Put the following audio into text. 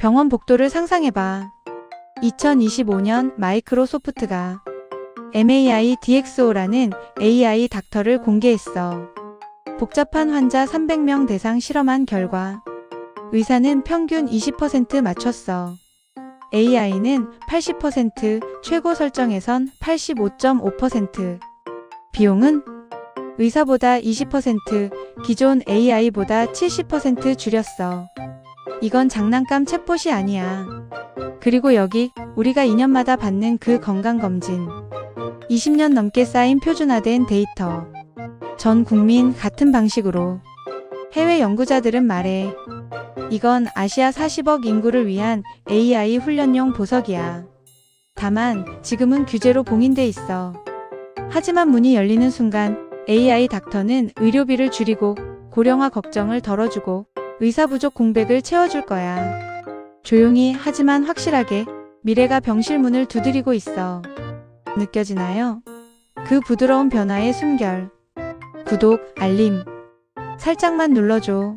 병원 복도를 상상해봐. 2025년 마이크로소프트가 MAI DXO라는 AI 닥터를 공개했어. 복잡한 환자 300명 대상 실험한 결과 의사는 평균 20% 맞췄어. AI는 80%, 최고 설정에선 85.5%. 비용은 의사보다 20%, 기존 AI보다 70% 줄였어. 이건 장난감 챗봇이 아니야. 그리고 여기 우리가 2년마다 받는 그 건강검진. 20년 넘게 쌓인 표준화된 데이터. 전 국민 같은 방식으로. 해외 연구자들은 말해. 이건 아시아 40억 인구를 위한 AI 훈련용 보석이야. 다만 지금은 규제로 봉인돼 있어. 하지만 문이 열리는 순간 AI 닥터는 의료비를 줄이고 고령화 걱정을 덜어주고 의사 부족 공백을 채워줄 거야. 조용히 하지만 확실하게 미래가 병실 문을 두드리고 있어. 느껴지나요? 그 부드러운 변화의 숨결. 구독, 알림. 살짝만 눌러줘.